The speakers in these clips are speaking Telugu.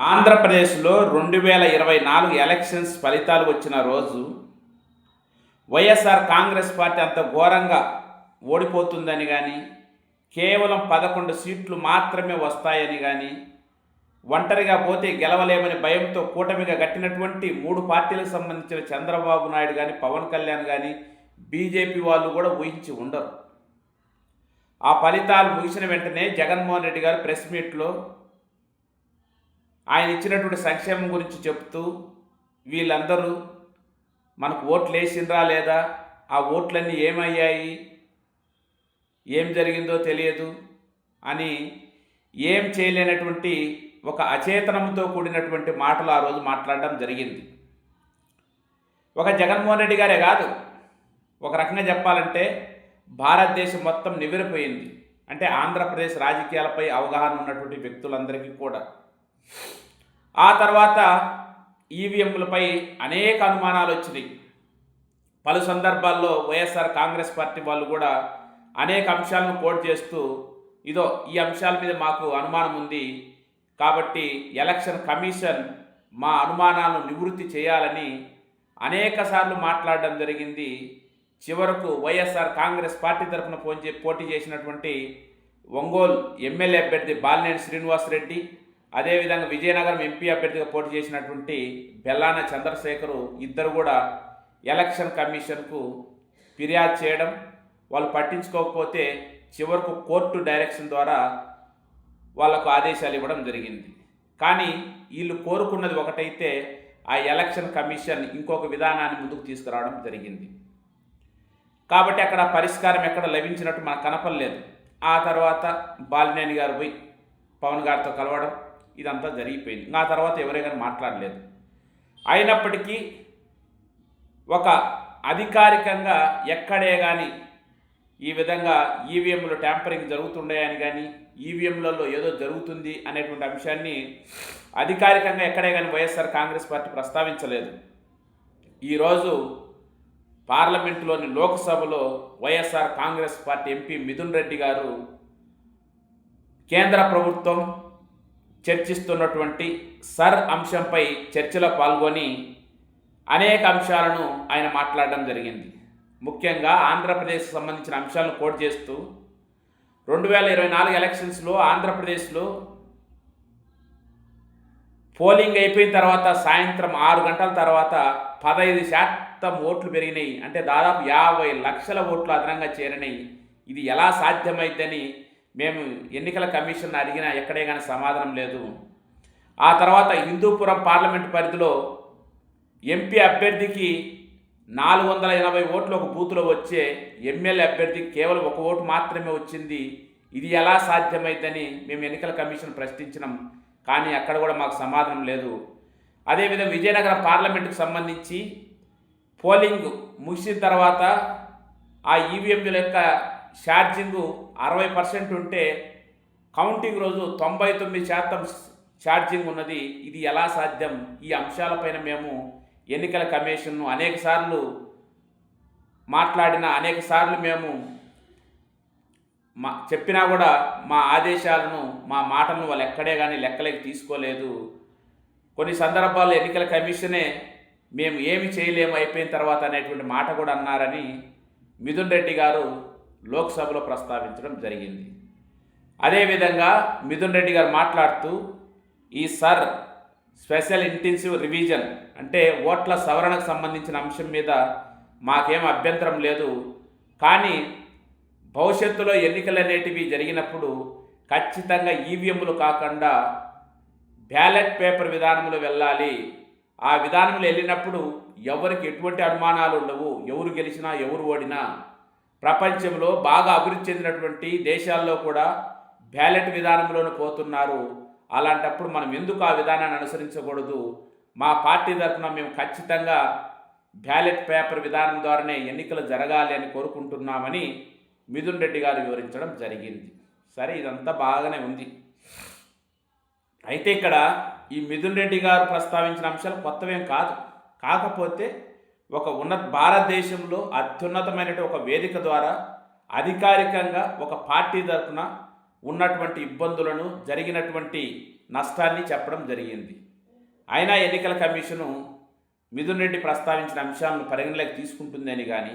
ఆంధ్రప్రదేశ్లో రెండు వేల ఇరవై నాలుగు ఎలక్షన్స్ ఫలితాలు వచ్చిన రోజు వైఎస్ఆర్ కాంగ్రెస్ పార్టీ అంత ఘోరంగా ఓడిపోతుందని కానీ కేవలం పదకొండు సీట్లు మాత్రమే వస్తాయని కానీ ఒంటరిగా పోతే గెలవలేమని భయంతో కూటమిగా కట్టినటువంటి మూడు పార్టీలకు సంబంధించిన చంద్రబాబు నాయుడు కానీ పవన్ కళ్యాణ్ కానీ బీజేపీ వాళ్ళు కూడా ఊహించి ఉండరు. ఆ ఫలితాలు ముగిసిన వెంటనే జగన్మోహన్ రెడ్డి గారు ప్రెస్ మీట్లో ఆయన ఇచ్చినటువంటి సంక్షేమం గురించి చెప్తూ వీళ్ళందరూ మనకు ఓట్లు వేసిండ్రా లేదా? ఆ ఓట్లన్నీ ఏమయ్యాయి? ఏం జరిగిందో తెలియదు అని ఏం చేయలేనటువంటి ఒక అచేతనంతో కూడినటువంటి మాటలు ఆ రోజు మాట్లాడడం జరిగింది. ఒక జగన్మోహన్ రెడ్డి గారే కాదు ఒక రకంగా చెప్పాలంటే భారతదేశం మొత్తం నివ్వెరపోయింది. అంటే ఆంధ్రప్రదేశ్ రాజకీయాలపై అవగాహన ఉన్నటువంటి వ్యక్తులందరికీ కూడా. ఆ తర్వాత ఈవీఎంలపై అనేక అనుమానాలు వచ్చినాయి. పలు సందర్భాల్లో వైఎస్ఆర్ కాంగ్రెస్ పార్టీ వాళ్ళు కూడా అనేక అంశాలను కోట్ చేస్తూ ఇదో ఈ అంశాల మీద మాకు అనుమానం ఉంది కాబట్టి ఎలక్షన్ కమిషన్ మా అనుమానాలను నివృత్తి చేయాలని అనేకసార్లు మాట్లాడడం జరిగింది. చివరకు వైఎస్ఆర్ కాంగ్రెస్ పార్టీ తరఫున పోటీ చేసినటువంటి ఒంగోలు ఎమ్మెల్యే అభ్యర్థి బాలినేని శ్రీనివాసరెడ్డి అదేవిధంగా విజయనగరం ఎంపీ అభ్యర్థిగా పోటీ చేసినటువంటి బెల్లాన చంద్రశేఖరు ఇద్దరు కూడా ఎలక్షన్ కమిషన్కు ఫిర్యాదు చేయడం వాళ్ళు పట్టించుకోకపోతే చివరకు కోర్టు డైరెక్షన్ ద్వారా వాళ్ళకు ఆదేశాలు ఇవ్వడం జరిగింది. కానీ వీళ్ళు కోరుకున్నది ఒకటైతే ఆ ఎలక్షన్ కమిషన్ ఇంకొక విధానాన్ని ముందుకు తీసుకురావడం జరిగింది. కాబట్టి అక్కడ పరిష్కారం ఎక్కడ లభించినట్టు మనకు కనపడలేదు. ఆ తర్వాత బాలినేని గారు పోయి పవన్ గారితో కలవడం ఇదంతా జరిగిపోయింది. ఆ తర్వాత ఎవరే కానీ మాట్లాడలేదు. అయినప్పటికీ ఒక అధికారికంగా ఎక్కడే కానీ ఈ విధంగా ఈవీఎంలో ట్యాంపరింగ్ జరుగుతుండేయని కానీ ఈవీఎంలలో ఏదో జరుగుతుంది అనేటువంటి అంశాన్ని అధికారికంగా ఎక్కడే కానీ వైఎస్ఆర్ కాంగ్రెస్ పార్టీ ప్రస్తావించలేదు. ఈరోజు పార్లమెంటులోని లోక్సభలో YSR Congress party MP Mithun Reddy గారు కేంద్ర ప్రభుత్వం చర్చిస్తున్నటువంటి సర్ అంశంపై చర్చలో పాల్గొని అనేక అంశాలను ఆయన మాట్లాడడం జరిగింది. ముఖ్యంగా ఆంధ్రప్రదేశ్ సంబంధించిన అంశాలను కోట్ చేస్తూ రెండు వేల ఇరవై నాలుగు ఎలక్షన్స్లో ఆంధ్రప్రదేశ్లో పోలింగ్ అయిపోయిన తర్వాత సాయంత్రం ఆరు గంటల తర్వాత పదహైదు శాతం ఓట్లు పెరిగినాయి. అంటే దాదాపు యాభై లక్షల ఓట్లు అదనంగా చేరినాయి. ఇది ఎలా సాధ్యమైందని మేము ఎన్నికల కమిషన్ అడిగినా ఎక్కడే కానీ సమాధానం లేదు. ఆ తర్వాత హిందూపురం పార్లమెంట్ పరిధిలో ఎంపీ అభ్యర్థికి నాలుగు వందల ఎనభై ఓట్లు ఒక బూత్లో వచ్చే ఎమ్మెల్యే అభ్యర్థికి కేవలం ఒక ఓటు మాత్రమే వచ్చింది. ఇది ఎలా సాధ్యమైందని మేము ఎన్నికల కమిషన్ ప్రశ్నించినాం. కానీ అక్కడ కూడా మాకు సమాధానం లేదు. అదేవిధంగా విజయనగరం పార్లమెంటుకు సంబంధించి పోలింగ్ ముగిసిన తర్వాత ఆ ఈవీఎంల యొక్క ఛార్జింగ్ అరవై పర్సెంట్ ఉంటే కౌంటింగ్ రోజు తొంభై తొమ్మిది శాతం ఛార్జింగ్ ఉన్నది. ఇది ఎలా సాధ్యం? ఈ అంశాలపైన మేము ఎన్నికల కమిషన్ను అనేక సార్లు మాట్లాడిన అనేక సార్లు మేము మా చెప్పినా కూడా మా ఆదేశాలను మా మాటలను వాళ్ళు ఎక్కడే కానీ లెక్కలేకి తీసుకోలేదు. కొన్ని సందర్భాల్లో ఎన్నికల కమిషనే మేము ఏమి చేయలేము అయిపోయిన తర్వాత అనేటువంటి మాట కూడా అన్నారని మిథున్ రెడ్డి గారు లోక్సభలో ప్రస్తావించడం జరిగింది. అదేవిధంగా మిథున్ రెడ్డి గారు మాట్లాడుతూ ఈ సర్ స్పెషల్ ఇంటెన్సివ్ రివిజన్ అంటే ఓట్ల సవరణకు సంబంధించిన అంశం మీద మాకేం అభ్యంతరం లేదు. కానీ భవిష్యత్తులో ఎన్నికలు అనేటివి జరిగినప్పుడు ఖచ్చితంగా ఈవీఎంలు కాకుండా బ్యాలెట్ పేపర్ విధానంలో వెళ్ళాలి. ఆ విధానంలో వెళ్ళినప్పుడు ఎవరికి ఎటువంటి అనుమానాలు ఉండవు. ఎవరు గెలిచినా ఎవరు ఓడినా. ప్రపంచంలో బాగా అభివృద్ధి చెందినటువంటి దేశాల్లో కూడా బ్యాలెట్ విధానంలోనే పోతున్నారు. అలాంటప్పుడు మనం ఎందుకు ఆ విధానాన్ని అనుసరించకూడదు? మా పార్టీ తరఫున మేము ఖచ్చితంగా బ్యాలెట్ పేపర్ విధానం ద్వారానే ఎన్నికలు జరగాలి అని కోరుకుంటున్నామని మిథున్ రెడ్డి గారు వివరించడం జరిగింది. సరే ఇదంతా బాగానే ఉంది. అయితే ఇక్కడ ఈ మిథున్ రెడ్డి గారు ప్రస్తావించిన అంశాలు కొత్తవేం కాదు. కాకపోతే ఒక ఉన్నత భారతదేశంలో అత్యున్నతమైనటువంటి ఒక వేదిక ద్వారా అధికారికంగా ఒక పార్టీ తరఫున ఉన్నటువంటి ఇబ్బందులను జరిగినటువంటి నష్టాన్ని చెప్పడం జరిగింది. అయినా ఎన్నికల కమిషను మిథున్ రెడ్డి ప్రస్తావించిన అంశాలను పరిగణలోకి తీసుకుంటుందని కానీ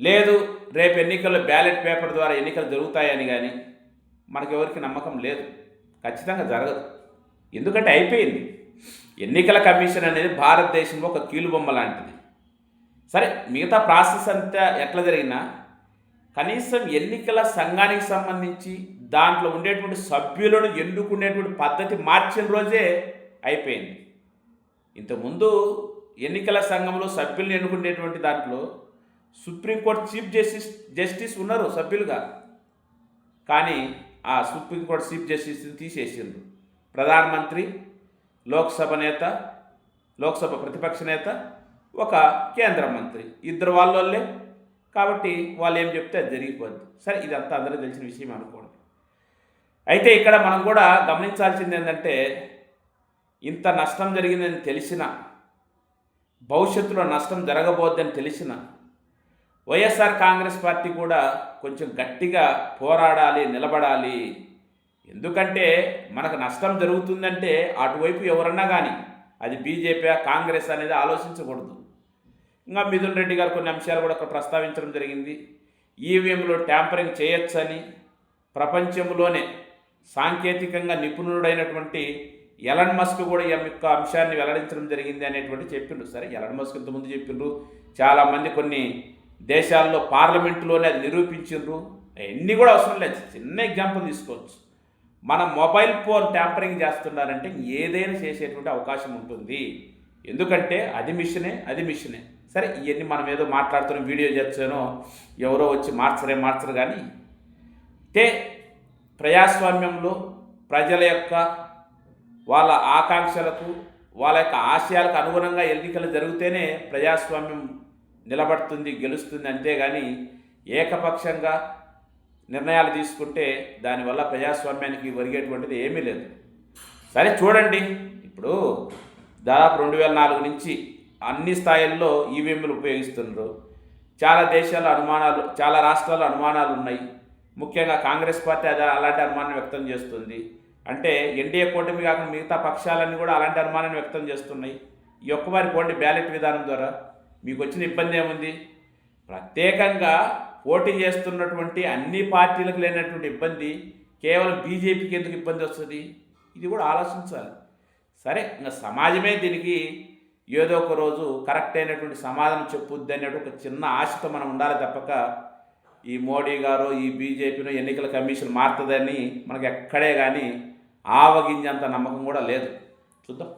లేదు రేపు ఎన్నికల్లో బ్యాలెట్ పేపర్ ద్వారా ఎన్నికలు జరుగుతాయని కానీ మనకెవరికి నమ్మకం లేదు. ఖచ్చితంగా జరగదు. ఎందుకంటే అయిపోయింది. ఎన్నికల కమిషన్ అనేది భారతదేశంలో ఒక కీలుబొమ్మ లాంటిది. సరే మిగతా ప్రాసెస్ అంతా ఎట్లా జరిగినా కనీసం ఎన్నికల సంఘానికి సంబంధించి దాంట్లో ఉండేటువంటి సభ్యులను ఎన్నుకునేటువంటి పద్ధతి మార్చిన రోజే అయిపోయింది. ఇంతకుముందు ఎన్నికల సంఘంలో సభ్యులను ఎన్నుకునేటువంటి దాంట్లో సుప్రీంకోర్టు చీఫ్ జస్టిస్ జస్టిస్ ఉన్నారు సభ్యులుగా. కానీ ఆ సుప్రీంకోర్టు చీఫ్ జస్టిస్ని తీసేసిండ్రు. ప్రధానమంత్రి లోక్సభ నేత లోక్సభ ప్రతిపక్ష నేత ఒక కేంద్ర మంత్రి. ఇద్దరు వాళ్ళోళ్ళే. కాబట్టి వాళ్ళు ఏం చెప్తే అది జరిగిపోద్ది. సరే ఇదంతా అందరూ తెలిసిన విషయం అనుకోండి. అయితే ఇక్కడ మనం కూడా గమనించాల్సింది ఏంటంటే ఇంత నష్టం జరిగిందని తెలిసిన భవిష్యత్తులో నష్టం జరగబోద్దని తెలిసిన వైఎస్ఆర్ కాంగ్రెస్ పార్టీ కూడా కొంచెం గట్టిగా పోరాడాలి నిలబడాలి. ఎందుకంటే మనకు నష్టం జరుగుతుందంటే అటువైపు ఎవరన్నా కానీ అది బీజేపీ కాంగ్రెస్ అనేది ఆలోచించకూడదు. ఇంకా మిథున్ రెడ్డి గారు కొన్ని అంశాలు కూడా అక్కడ ప్రస్తావించడం జరిగింది. ఈవీఎంలో ట్యాంపరింగ్ చేయొచ్చని ప్రపంచంలోనే సాంకేతికంగా నిపుణుడైనటువంటి ఎలన్ మస్క్ కూడా ఈ యొక్క అంశాన్ని వెల్లడించడం జరిగింది అనేటువంటి చెప్పిండ్రు సరే ఎలన్ మస్క్ ఇంతకుముందు చెప్పిండ్రు చాలామంది కొన్ని దేశాల్లో పార్లమెంటులోనే అది నిరూపించిండ్రు. ఎన్ని కూడా అవసరం లేదు. చిన్న ఎగ్జాంపుల్ తీసుకోవచ్చు. మన మొబైల్ ఫోన్ ట్యాంపరింగ్ చేస్తున్నారంటే ఏదైనా చేసేటువంటి అవకాశం ఉంటుంది. ఎందుకంటే అది మిషనే అది మిషనే. సరే ఇవన్నీ మనం ఏదో మాట్లాడుతున్న వీడియో చేస్తానో ఎవరో వచ్చి మార్చరే మార్చరు కానీ తే ప్రజాస్వామ్యంలో ప్రజల యొక్క వాళ్ళ ఆకాంక్షలకు వాళ్ళ యొక్క ఆశయాలకు అనుగుణంగా ఎన్నికలు జరిగితేనే ప్రజాస్వామ్యం నిలబడుతుంది గెలుస్తుంది అంతేగాని ఏకపక్షంగా నిర్ణయాలు తీసుకుంటే దానివల్ల ప్రజాస్వామ్యానికి ఒరిగేటువంటిది ఏమీ లేదు. సరే చూడండి. ఇప్పుడు దాదాపు రెండు వేల నాలుగు నుంచి అన్ని స్థాయిల్లో ఈవీఎంలు ఉపయోగిస్తున్నారు చాలా దేశాల అనుమానాలు చాలా రాష్ట్రాల అనుమానాలు ఉన్నాయి. ముఖ్యంగా కాంగ్రెస్ పార్టీ అది అలాంటి అనుమానం వ్యక్తం చేస్తుంది. అంటే ఎన్డీఏ కూటమి కాకుండా మిగతా పక్షాలన్నీ కూడా అలాంటి అనుమానాన్ని వ్యక్తం చేస్తున్నాయి. ఈ ఒక్కవారి పోండి బ్యాలెట్ విధానం ద్వారా. మీకు వచ్చిన ఇబ్బంది ఏముంది? ప్రత్యేకంగా పోటీ చేస్తున్నటువంటి అన్ని పార్టీలకు లేనటువంటి ఇబ్బంది కేవలం బీజేపీకి ఎందుకు ఇబ్బంది వస్తుంది? ఇది కూడా ఆలోచించాలి. సరే ఇంకా సమాజమే దీనికి ఏదో ఒక రోజు కరెక్ట్ అయినటువంటి సమాధానం చెప్పుద్ది అనేటు ఒక చిన్న ఆశతో మనం ఉండాలి తప్పక. ఈ మోడీ గారు ఈ బీజేపీను ఎన్నికల కమిషన్ మారుతుందని మనకు ఎక్కడే కానీ ఆవగింజంత నమ్మకం కూడా లేదు. చూద్దాం.